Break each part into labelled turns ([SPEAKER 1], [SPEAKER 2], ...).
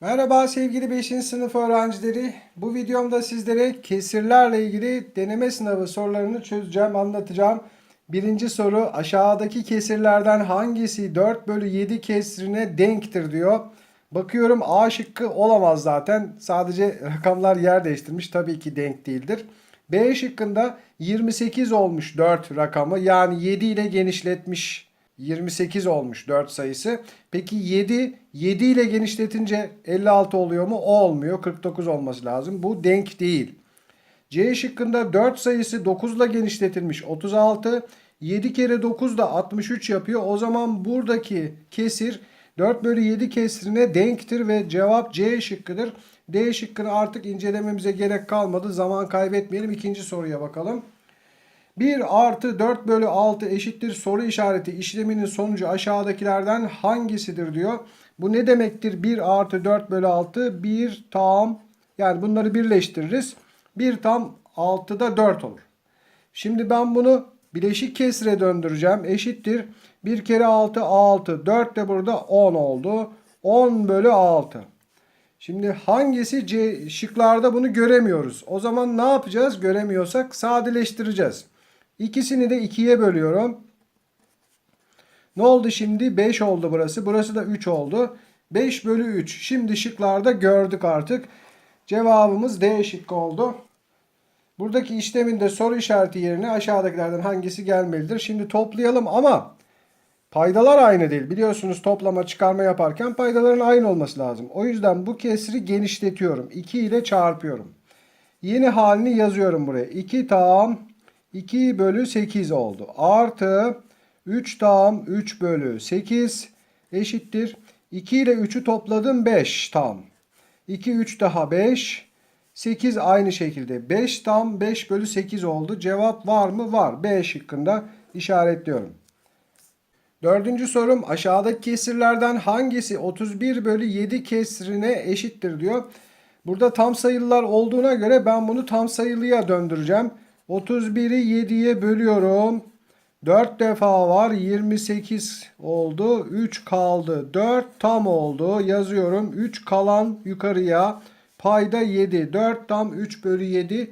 [SPEAKER 1] Merhaba sevgili 5. sınıf öğrencileri. Bu videomda sizlere kesirlerle ilgili deneme sınavı sorularını çözeceğim, anlatacağım. Birinci soru aşağıdaki kesirlerden hangisi 4 bölü 7 kesrine denktir diyor. Bakıyorum A şıkkı olamaz zaten. Sadece rakamlar yer değiştirmiş. Tabii ki denk değildir. B şıkkında 28 olmuş 4 rakamı. Yani 7 ile genişletmiş 28 olmuş 4 sayısı. Peki 7 7 ile genişletince 56 oluyor mu? O olmuyor. 49 olması lazım. Bu denk değil. C şıkkında 4 sayısı 9 ile genişletilmiş 36. 7 kere 9 da 63 yapıyor. O zaman buradaki kesir 4 bölü 7 kesrine denktir ve cevap C şıkkıdır. D şıkkını artık incelememize gerek kalmadı. Zaman kaybetmeyelim. İkinci soruya bakalım. 1 artı 4 bölü 6 eşittir soru işareti işleminin sonucu aşağıdakilerden hangisidir diyor. Bu ne demektir? 1 artı 4 bölü 6 1 tam yani bunları birleştiririz. 1 tam 6'da 4 olur. Şimdi ben bunu bileşik kesre döndüreceğim. Eşittir. 1 kere 6 6. 4 de burada 10 oldu. 10 bölü 6. Şimdi hangisi C şıklarda bunu göremiyoruz. O zaman ne yapacağız? Göremiyorsak sadeleştireceğiz. İkisini de 2'ye bölüyorum. Ne oldu şimdi? 5 oldu burası. Burası da 3 oldu. 5 bölü 3. Şimdi şıklarda gördük artık. Cevabımız D şıkkı oldu. Buradaki işlemin de soru işareti yerine aşağıdakilerden hangisi gelmelidir? Şimdi toplayalım ama paydalar aynı değil. Biliyorsunuz toplama çıkarma yaparken paydaların aynı olması lazım. O yüzden bu kesri genişletiyorum. 2 ile çarpıyorum. Yeni halini yazıyorum buraya. 2 tam 2 bölü 8 oldu. Artı 3 tam 3 bölü 8 eşittir. 2 ile 3'ü topladım 5 tam. 2 3 daha 5. 8 aynı şekilde. 5 tam 5 bölü 8 oldu. Cevap var mı? Var. B şıkkında işaretliyorum. Dördüncü sorum aşağıdaki kesirlerden hangisi 31 bölü 7 kesrine eşittir diyor. Burada tam sayılılar olduğuna göre ben bunu tam sayılıya döndüreceğim. 31'i 7'ye bölüyorum. 4 defa var 28 oldu. 3 kaldı. 4 tam oldu. Yazıyorum. 3 kalan yukarıya. Payda 7. 4 tam 3 bölü 7.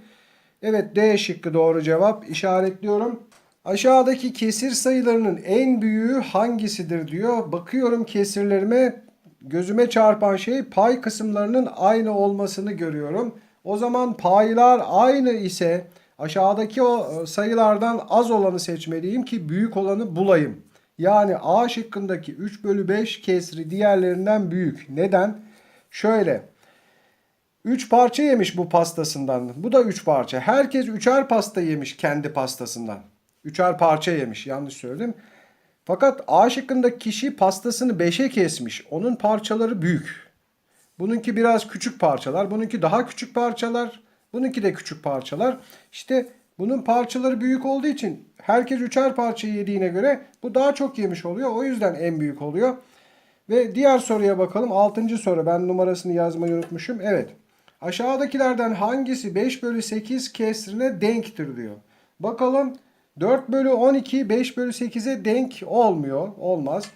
[SPEAKER 1] Evet D şıkkı doğru cevap. İşaretliyorum. Aşağıdaki kesir sayılarının en büyüğü hangisidir diyor. Bakıyorum kesirlerime gözüme çarpan şey pay kısımlarının aynı olmasını görüyorum. O zaman paylar aynı ise aşağıdaki o e, sayılardan az olanı seçmeliyim ki büyük olanı bulayım. Yani A şıkkındaki 3 bölü 5 kesri diğerlerinden büyük. Neden? Şöyle 3 parça yemiş bu pastasından. Bu da 3 parça. Herkes üçer pasta yemiş kendi pastasından. Üçer parça yemiş. Yanlış söyledim. Fakat A şıkkındaki kişi pastasını 5'e kesmiş. Onun parçaları büyük. Bununki biraz küçük parçalar. Bununki daha küçük parçalar. Bununki de küçük parçalar. İşte bunun parçaları büyük olduğu için herkes üçer parça yediğine göre bu daha çok yemiş oluyor. O yüzden en büyük oluyor. Ve diğer soruya bakalım. Altıncı soru. Ben numarasını yazmayı unutmuşum. Evet. Aşağıdakilerden hangisi 5 bölü 8 kesrine denktir diyor. Bakalım 4 bölü 12 5 bölü 8'e denk olmuyor. Olmaz.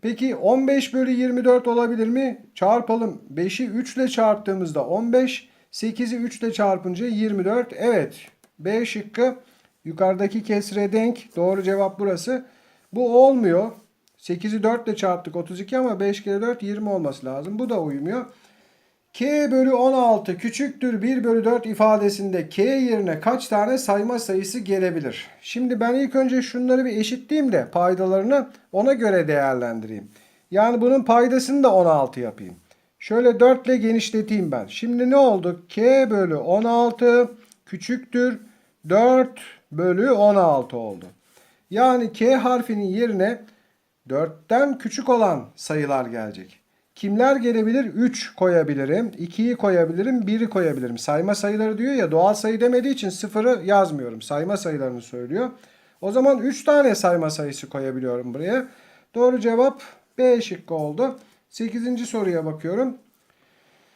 [SPEAKER 1] Peki 15 bölü 24 olabilir mi? Çarpalım. 5'i 3 ile çarptığımızda 15. 8'i 3 ile çarpınca 24. Evet. B şıkkı yukarıdaki kesre denk. Doğru cevap burası. Bu olmuyor. 8'i 4 ile çarptık 32 ama 5 kere 4 20 olması lazım. Bu da uymuyor. K bölü 16 küçüktür 1 bölü 4 ifadesinde K yerine kaç tane sayma sayısı gelebilir? Şimdi ben ilk önce şunları bir eşitleyeyim de paydalarını ona göre değerlendireyim. Yani bunun paydasını da 16 yapayım. Şöyle 4 ile genişleteyim ben. Şimdi ne oldu? K bölü 16 küçüktür 4 bölü 16 oldu. Yani K harfinin yerine 4'ten küçük olan sayılar gelecek. Kimler gelebilir? 3 koyabilirim. 2'yi koyabilirim. 1'i koyabilirim. Sayma sayıları diyor ya doğal sayı demediği için sıfırı yazmıyorum. Sayma sayılarını söylüyor. O zaman 3 tane sayma sayısı koyabiliyorum buraya. Doğru cevap B şıkkı oldu. 8. soruya bakıyorum.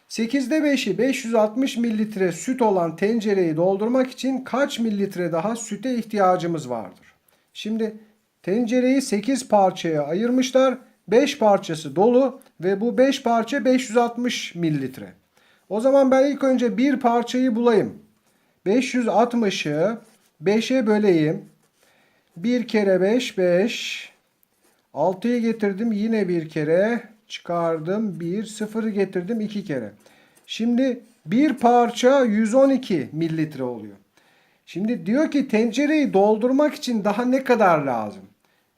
[SPEAKER 1] 8'de 5'i 560 mililitre süt olan tencereyi doldurmak için kaç mililitre daha süte ihtiyacımız vardır? Şimdi tencereyi 8 parçaya ayırmışlar. 5 parçası dolu ve bu 5 parça 560 mililitre. O zaman ben ilk önce bir parçayı bulayım. 560'ı 5'e böleyim. 1 kere 5 5. 6'yı getirdim yine bir kere. Çıkardım 1. 0'ı getirdim 2 kere. Şimdi bir parça 112 mililitre oluyor. Şimdi diyor ki tencereyi doldurmak için daha ne kadar lazım?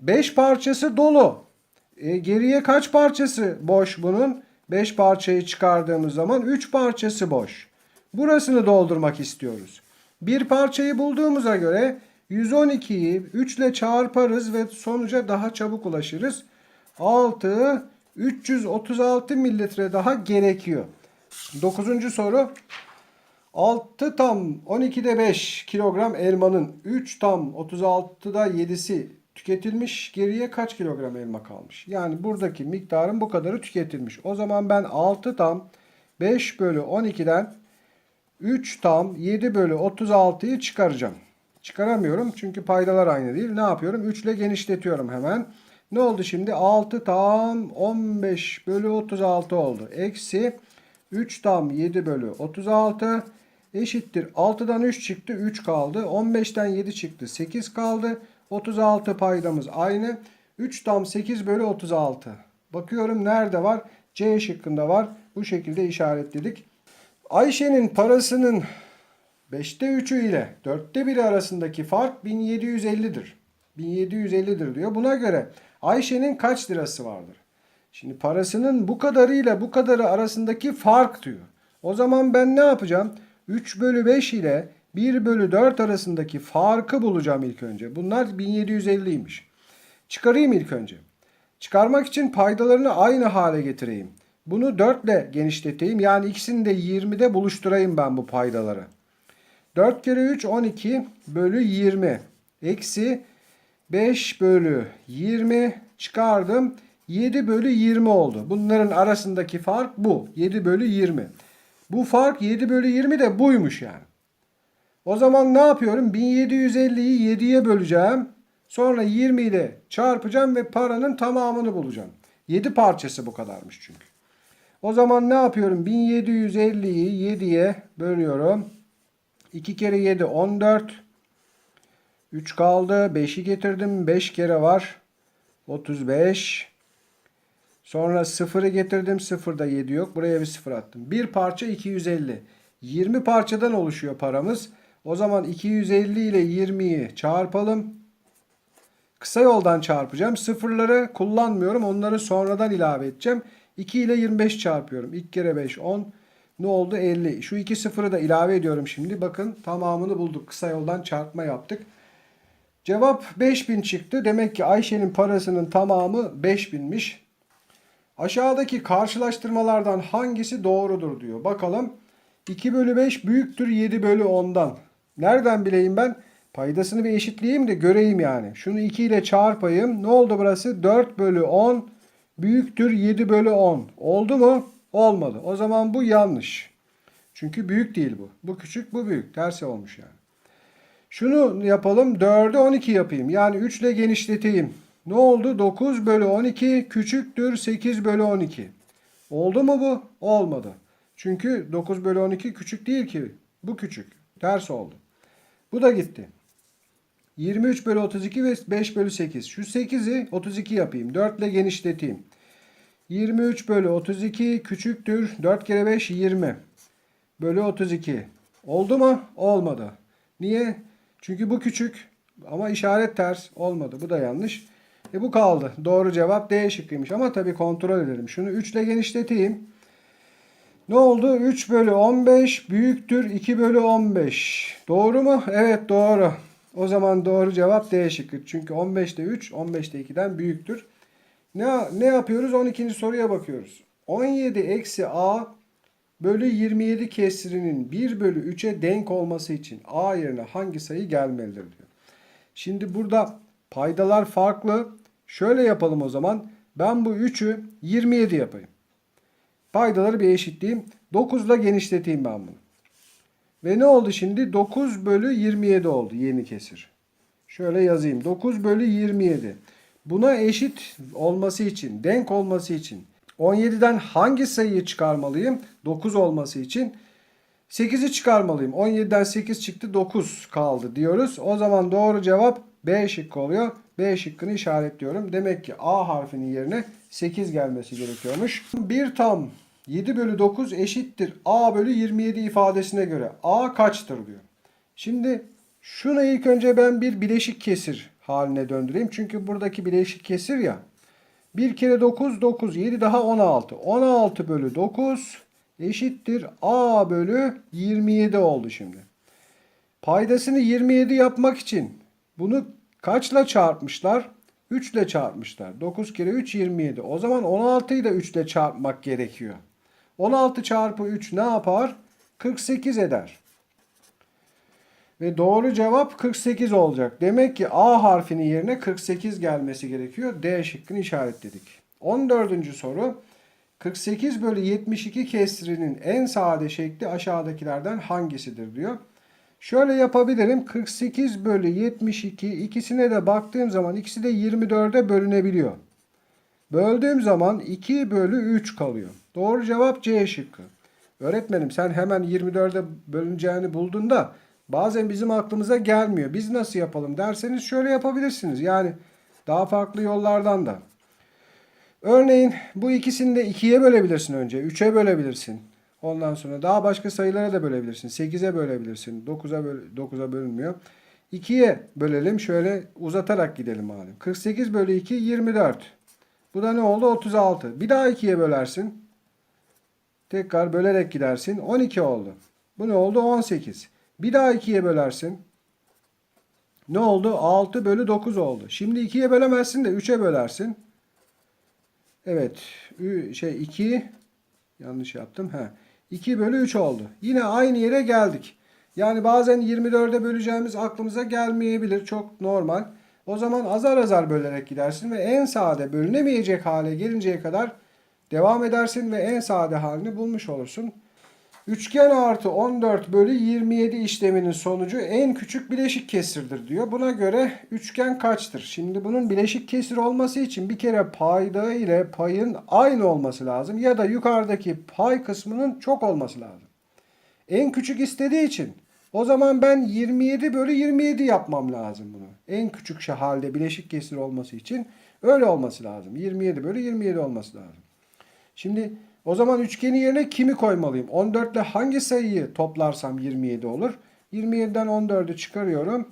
[SPEAKER 1] 5 parçası dolu. E, geriye kaç parçası boş bunun? 5 parçayı çıkardığımız zaman 3 parçası boş. Burasını doldurmak istiyoruz. Bir parçayı bulduğumuza göre 112'yi 3 ile çarparız ve sonuca daha çabuk ulaşırız. 6 336 mililitre daha gerekiyor. 9. soru 6 tam 12'de 5 kilogram elmanın 3 tam 36'da 7'si tüketilmiş. Geriye kaç kilogram elma kalmış? Yani buradaki miktarın bu kadarı tüketilmiş. O zaman ben 6 tam 5 bölü 12'den 3 tam 7 bölü 36'yı çıkaracağım. Çıkaramıyorum çünkü paydalar aynı değil. Ne yapıyorum? 3 ile genişletiyorum hemen. Ne oldu şimdi? 6 tam 15 bölü 36 oldu. Eksi 3 tam 7 bölü 36 eşittir. 6'dan 3 çıktı 3 kaldı. 15'ten 7 çıktı 8 kaldı. 36 paydamız aynı. 3 tam 8 bölü 36. Bakıyorum nerede var? C şıkkında var. Bu şekilde işaretledik. Ayşe'nin parasının 5'te 3'ü ile 4'te 1'i arasındaki fark 1750'dir. 1750'dir diyor. Buna göre Ayşe'nin kaç lirası vardır? Şimdi parasının bu kadarıyla bu kadarı arasındaki fark diyor. O zaman ben ne yapacağım? 3 bölü 5 ile 1 bölü 4 arasındaki farkı bulacağım ilk önce. Bunlar 1750'ymiş. Çıkarayım ilk önce. Çıkarmak için paydalarını aynı hale getireyim. Bunu 4 ile genişleteyim. Yani ikisini de 20'de buluşturayım ben bu paydaları. 4 kere 3 12 bölü 20. Eksi 5 bölü 20 çıkardım. 7 bölü 20 oldu. Bunların arasındaki fark bu. 7 bölü 20. Bu fark 7 bölü 20 de buymuş yani. O zaman ne yapıyorum? 1750'yi 7'ye böleceğim. Sonra 20 ile çarpacağım ve paranın tamamını bulacağım. 7 parçası bu kadarmış çünkü. O zaman ne yapıyorum? 1750'yi 7'ye bölüyorum. 2 kere 7 14. 3 kaldı. 5'i getirdim. 5 kere var. 35. Sonra 0'ı getirdim. 0'da 7 yok. Buraya bir 0 attım. Bir parça 250. 20 parçadan oluşuyor paramız. O zaman 250 ile 20'yi çarpalım. Kısa yoldan çarpacağım. Sıfırları kullanmıyorum. Onları sonradan ilave edeceğim. 2 ile 25 çarpıyorum. 2 kere 5 10. Ne oldu? 50. Şu iki sıfırı da ilave ediyorum şimdi. Bakın tamamını bulduk. Kısa yoldan çarpma yaptık. Cevap 5000 çıktı. Demek ki Ayşe'nin parasının tamamı 5000'miş. Aşağıdaki karşılaştırmalardan hangisi doğrudur diyor. Bakalım. 2 bölü 5 büyüktür 7 bölü 10'dan. Nereden bileyim ben? Paydasını bir eşitleyeyim de göreyim yani. Şunu 2 ile çarpayım. Ne oldu burası? 4 bölü 10 büyüktür 7 bölü 10. Oldu mu? Olmadı. O zaman bu yanlış. Çünkü büyük değil bu. Bu küçük bu büyük. Tersi olmuş yani. Şunu yapalım. 4'ü 12 yapayım. Yani 3 ile genişleteyim. Ne oldu? 9 bölü 12 küçüktür 8 bölü 12. Oldu mu bu? Olmadı. Çünkü 9 bölü 12 küçük değil ki. Bu küçük. Ters oldu. Bu da gitti. 23 bölü 32 ve 5 bölü 8. Şu 8'i 32 yapayım. 4 ile genişleteyim. 23 bölü 32 küçüktür. 4 kere 5 20. Bölü 32. Oldu mu? Olmadı. Niye? Çünkü bu küçük. Ama işaret ters. Olmadı. Bu da yanlış. E bu kaldı. Doğru cevap D şıkkıymış. Ama tabii kontrol edelim. Şunu 3 ile genişleteyim. Ne oldu? 3 bölü 15 büyüktür 2 bölü 15. Doğru mu? Evet doğru. O zaman doğru cevap D şıkkı. Çünkü 15'te 3, 15'te 2'den büyüktür. Ne, ne yapıyoruz? 12. soruya bakıyoruz. 17 eksi A bölü 27 kesirinin 1 bölü 3'e denk olması için A yerine hangi sayı gelmelidir diyor. Şimdi burada paydalar farklı. Şöyle yapalım o zaman. Ben bu 3'ü 27 yapayım. Paydaları bir eşitleyeyim. 9 ile genişleteyim ben bunu. Ve ne oldu şimdi? 9 bölü 27 oldu yeni kesir. Şöyle yazayım. 9 bölü 27. buna eşit olması için, denk olması için 17'den hangi sayıyı çıkarmalıyım? 9 olması için 8'i çıkarmalıyım. 17'den 8 çıktı 9 kaldı diyoruz. O zaman doğru cevap B şıkkı oluyor. B şıkkını işaretliyorum. Demek ki A harfinin yerine 8 gelmesi gerekiyormuş. 1 tam 7 bölü 9 eşittir A bölü 27 ifadesine göre A kaçtır diyor. Şimdi şunu ilk önce ben bir bileşik kesir haline döndüreyim. Çünkü buradaki bileşik kesir ya. 1 kere 9 9 7 daha 16. 16 bölü 9 eşittir A bölü 27 oldu şimdi. Paydasını 27 yapmak için bunu kaçla çarpmışlar? 3 ile çarpmışlar. 9 kere 3 27. O zaman 16'yı da 3 ile çarpmak gerekiyor. 16 çarpı 3 ne yapar? 48 eder. Ve doğru cevap 48 olacak. Demek ki A harfinin yerine 48 gelmesi gerekiyor. D şıkkını işaretledik. 14. soru. 48 bölü 72 kesrinin en sade şekli aşağıdakilerden hangisidir diyor. Şöyle yapabilirim. 48 bölü 72 ikisine de baktığım zaman ikisi de 24'e bölünebiliyor. Böldüğüm zaman 2 bölü 3 kalıyor. Doğru cevap C şıkkı. Öğretmenim sen hemen 24'e bölüneceğini buldun da bazen bizim aklımıza gelmiyor. Biz nasıl yapalım derseniz şöyle yapabilirsiniz. Yani daha farklı yollardan da. Örneğin bu ikisini de 2'ye bölebilirsin önce. 3'e bölebilirsin. Ondan sonra daha başka sayılara da bölebilirsin. 8'e bölebilirsin. 9'a böl 9'a bölünmüyor. 2'ye bölelim. Şöyle uzatarak gidelim madem. 48 bölü 2 24. Bu da ne oldu? 36. Bir daha 2'ye bölersin. Tekrar bölerek gidersin. 12 oldu. Bu ne oldu? 18. Bir daha 2'ye bölersin. Ne oldu? 6 bölü 9 oldu. Şimdi 2'ye bölemezsin de 3'e bölersin. Evet. Şey 2 yanlış yaptım. He. 2 bölü 3 oldu. Yine aynı yere geldik. Yani bazen 24'e böleceğimiz aklımıza gelmeyebilir. Çok normal. O zaman azar azar bölerek gidersin ve en sade bölünemeyecek hale gelinceye kadar devam edersin ve en sade halini bulmuş olursun. Üçgen artı 14 bölü 27 işleminin sonucu en küçük bileşik kesirdir diyor. Buna göre üçgen kaçtır? Şimdi bunun bileşik kesir olması için bir kere payda ile payın aynı olması lazım. Ya da yukarıdaki pay kısmının çok olması lazım. En küçük istediği için o zaman ben 27 bölü 27 yapmam lazım bunu. En küçük halde bileşik kesir olması için öyle olması lazım. 27 bölü 27 olması lazım. Şimdi o zaman üçgenin yerine kimi koymalıyım? 14 ile hangi sayıyı toplarsam 27 olur? 27'den 14'ü çıkarıyorum.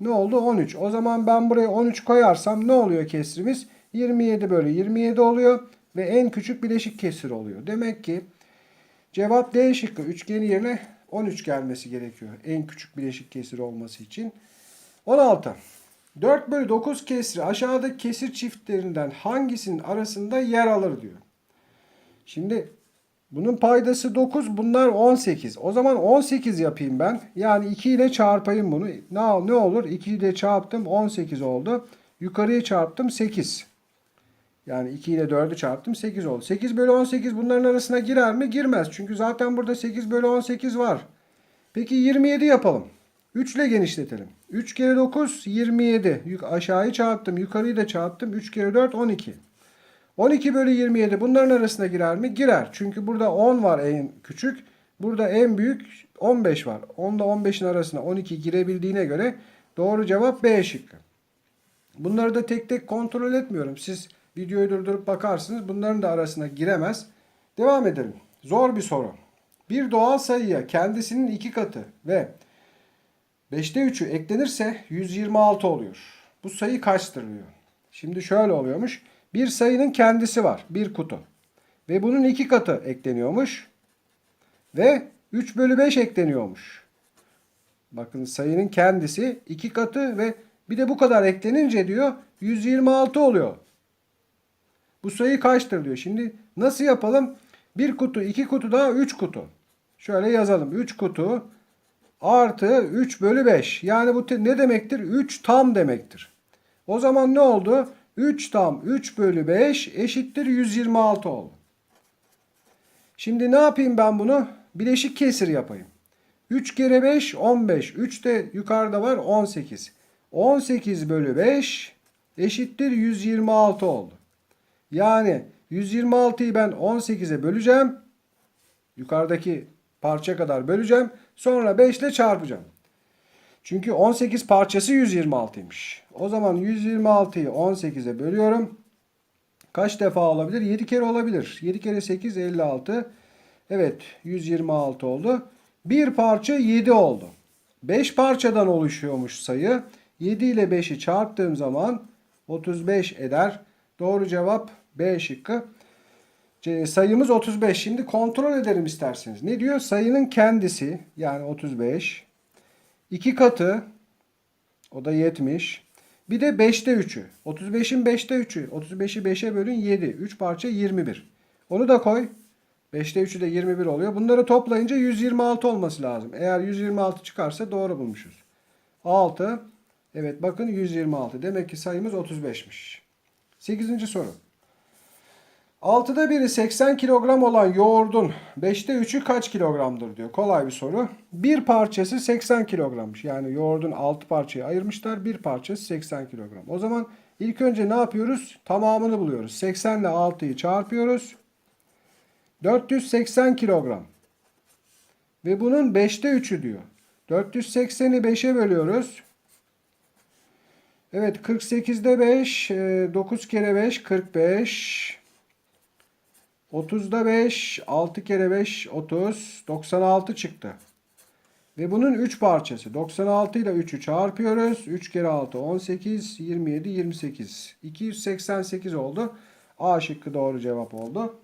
[SPEAKER 1] Ne oldu? 13. O zaman ben buraya 13 koyarsam ne oluyor kesrimiz? 27 bölü 27 oluyor ve en küçük bileşik kesir oluyor. Demek ki cevap D şıkkı. Üçgenin yerine 13 gelmesi gerekiyor. En küçük bileşik kesir olması için. 16. 4 bölü 9 kesri aşağıdaki kesir çiftlerinden hangisinin arasında yer alır diyor. Şimdi bunun paydası 9, bunlar 18. O zaman 18 yapayım ben. Yani 2 ile çarpayım bunu. Ne, ne olur? 2 ile çarptım 18 oldu. Yukarıya çarptım 8. Yani 2 ile 4'ü çarptım 8 oldu. 8 bölü 18 bunların arasına girer mi? Girmez. Çünkü zaten burada 8 bölü 18 var. Peki 27 yapalım. 3 ile genişletelim. 3 kere 9 27. Yuk aşağıyı çarptım. Yukarıyı da çarptım. 3 kere 4 12. 12 bölü 27 bunların arasına girer mi? Girer. Çünkü burada 10 var en küçük. Burada en büyük 15 var. 10 ile 15'in arasına 12 girebildiğine göre doğru cevap B şıkkı. Bunları da tek tek kontrol etmiyorum. Siz videoyu durdurup bakarsınız. Bunların da arasına giremez. Devam edelim. Zor bir soru. Bir doğal sayıya kendisinin iki katı ve 5'te 3'ü eklenirse 126 oluyor. Bu sayı kaçtır diyor. Şimdi şöyle oluyormuş. Bir sayının kendisi var. Bir kutu. Ve bunun iki katı ekleniyormuş. Ve 3 bölü 5 ekleniyormuş. Bakın sayının kendisi iki katı ve bir de bu kadar eklenince diyor 126 oluyor. Bu sayı kaçtır diyor. Şimdi nasıl yapalım? Bir kutu, iki kutu daha üç kutu. Şöyle yazalım. 3 kutu artı 3 bölü 5. Yani bu ne demektir? 3 tam demektir. O zaman ne oldu? 3 tam 3 bölü 5 eşittir 126 oldu. Şimdi ne yapayım ben bunu? Bileşik kesir yapayım. 3 kere 5 15. 3 de yukarıda var 18. 18 bölü 5 eşittir 126 oldu. Yani 126'yı ben 18'e böleceğim. Yukarıdaki parça kadar böleceğim. Sonra 5 ile çarpacağım. Çünkü 18 parçası 126'ymış. O zaman 126'yı 18'e bölüyorum. Kaç defa olabilir? 7 kere olabilir. 7 kere 8 56. Evet 126 oldu. Bir parça 7 oldu. 5 parçadan oluşuyormuş sayı. 7 ile 5'i çarptığım zaman 35 eder. Doğru cevap B şıkkı. Sayımız 35. Şimdi kontrol edelim isterseniz. Ne diyor? Sayının kendisi yani 35. 2 katı o da 70. Bir de 5'te 3'ü. 35'in 5'te 3'ü. 35'i 5'e bölün 7. 3 parça 21. Onu da koy. 5'te 3'ü de 21 oluyor. Bunları toplayınca 126 olması lazım. Eğer 126 çıkarsa doğru bulmuşuz. 6. Evet bakın 126. Demek ki sayımız 35'miş. 8. soru. 6'da biri 80 kilogram olan yoğurdun 5'te 3'ü kaç kilogramdır diyor. Kolay bir soru. Bir parçası 80 kilogrammış. Yani yoğurdun 6 parçaya ayırmışlar. Bir parçası 80 kilogram. O zaman ilk önce ne yapıyoruz? Tamamını buluyoruz. 80 ile 6'yı çarpıyoruz. 480 kilogram. Ve bunun 5'te 3'ü diyor. 480'i 5'e bölüyoruz. Evet 48'de 5, 9 kere 5 45. 30'da 5, 6 kere 5 30, 96 çıktı. Ve bunun 3 parçası. 96 ile 3'ü çarpıyoruz. 3 kere 6 18, 27, 28. 288 oldu. A şıkkı doğru cevap oldu.